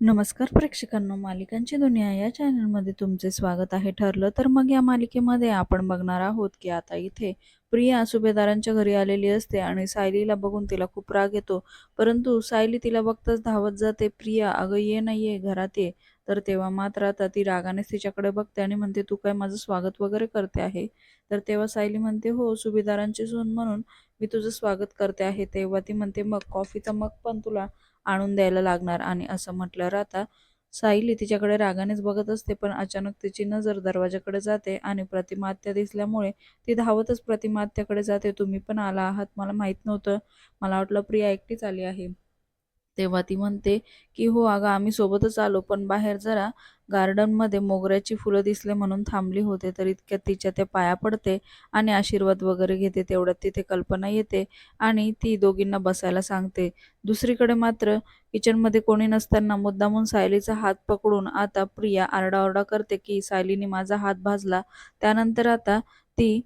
नमस्कार प्रेक्षकांनो मालिकांची दुनिया या चॅनलमध्ये तुमचे स्वागत आहे. ठरलं तर मग या मालिकेमध्ये आपण बघणार आहोत की आता इथे प्रिया सुभेदारांच्या घरी आलेली असते आणि सायलीला बघून तिला खूप राग येतो. परंतु सायली तिला बघताच धावत जाते. प्रिया अगं ये नाही ये घरात ये. तर तेव्हा मात्र आता ती रागानेच तिच्याकडे बघते आणि म्हणते तू काय माझं स्वागत वगैरे करते आहे? तर तेव्हा सायली म्हणते हो सुभेदारांची सून म्हणून मी तुझं स्वागत करते आहे. तेव्हा ती म्हणते मग कॉफीचा मग पण तुला आणून द्यायला लागणार. आणि असं म्हटल्यावर आता सायली तिच्याकडे रागानेच बघत असते पण अचानक तिची नजर दरवाजाकडे जाते आणि प्रतिमात्या दिसल्यामुळे ती धावतच प्रतिमात्याकडे जाते. तुम्ही पण आला आहात मला माहीत नव्हतं. मला वाटलं प्रिया एकटीच आली आहे. तेव्हा ती म्हणते की हो अगं आम्ही सोबतच आलो पण बाहेर जरा गार्डनमध्ये मोगऱ्याची फुलं दिसले म्हणून थांबली होते तर इतक्यात तिच्या त्या पाया पडते आणि आशीर्वाद वगैरे घेते तेवढ्यात तिथे कल्पना येते आणि ती दोघींना बसायला सांगते. दुसरीकडे मात्र किचनमध्ये कोणी नसताना मुद्दामून सायलीचा हात पकडून आता प्रिया आरडाओरडा करते की सायलीने माझा हात भाजला. त्यानंतर आता ती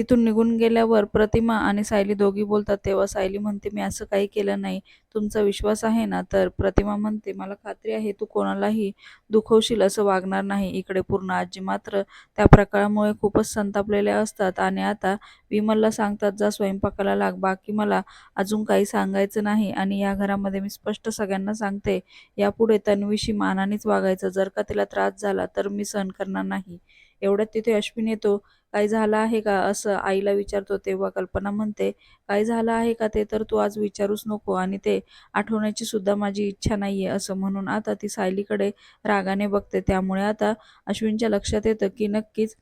तिथून निघून गेल्यावर प्रतिमा आणि सायली दोघी बोलतात तेव्हा सायली म्हणते मी असं काही केलं नाही. तुमचा विश्वास आहे ना? तर प्रतिमा म्हणते मला खात्री आहे तू कोणालाही दुखवशील असं वागणार नाही. इकडे पूर्ण आजी मात्र त्या प्रकारामुळे खूपच संतापलेल्या असतात आणि आता विमलला सांगतात जा स्वयंपाकाला लाग बाकी मला अजून काही सांगायचं नाही. आणि या घरामध्ये मी स्पष्ट सगळ्यांना सांगते यापुढे तन्वीशी मानानेच वागायचं. जर का तिला त्रास झाला तर मी सहन करणार नाही. एवढ्यात तिथे अश्विन येतो. काय झालं आहे का असं आईला विचारतो तेव्हा कल्पना म्हणते काय झालं आहे का ते तर तू आज विचारूच नको आणि ते आठवण्याची सुद्धा माझी इच्छा नाहीये असं म्हणून आता ती सायलीकडे रागाने बघते. त्यामुळे आता अश्विनच्या लक्षात येतं की नक्कीच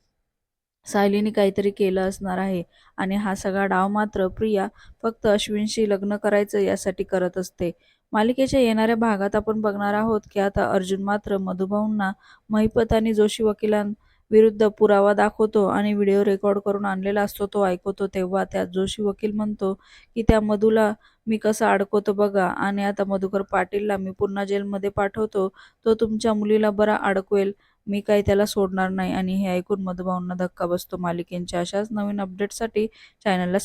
सायलीने काहीतरी केलं असणार आहे आणि हा सगळा डाव मात्र प्रिया फक्त अश्विनशी लग्न करायचं यासाठी करत असते. मालिकेच्या येणाऱ्या भागात आपण बघणार आहोत की आता अर्जुन मात्र मधुभाऊंना महिपत आणि जोशी वकिलां विरुद्ध पुरावा दाखवतो आणि व्हिडिओ रेकॉर्ड करून आणलेला असतो तो ऐकवतो तेव्हा त्यात जोशी वकील म्हणतो की त्या मधूला मी कसं अडकवतो बघा आणि आता मधुकर पाटीलला मी पुन्हा जेलमध्ये पाठवतो तो तुमच्या मुलीला बरा अडकवेल मी काही त्याला सोडणार नाही. आणि हे ऐकून मधुभाऊंना धक्का बसतो. मालिकेंच्या अशाच नवीन अपडेटसाठी चॅनलला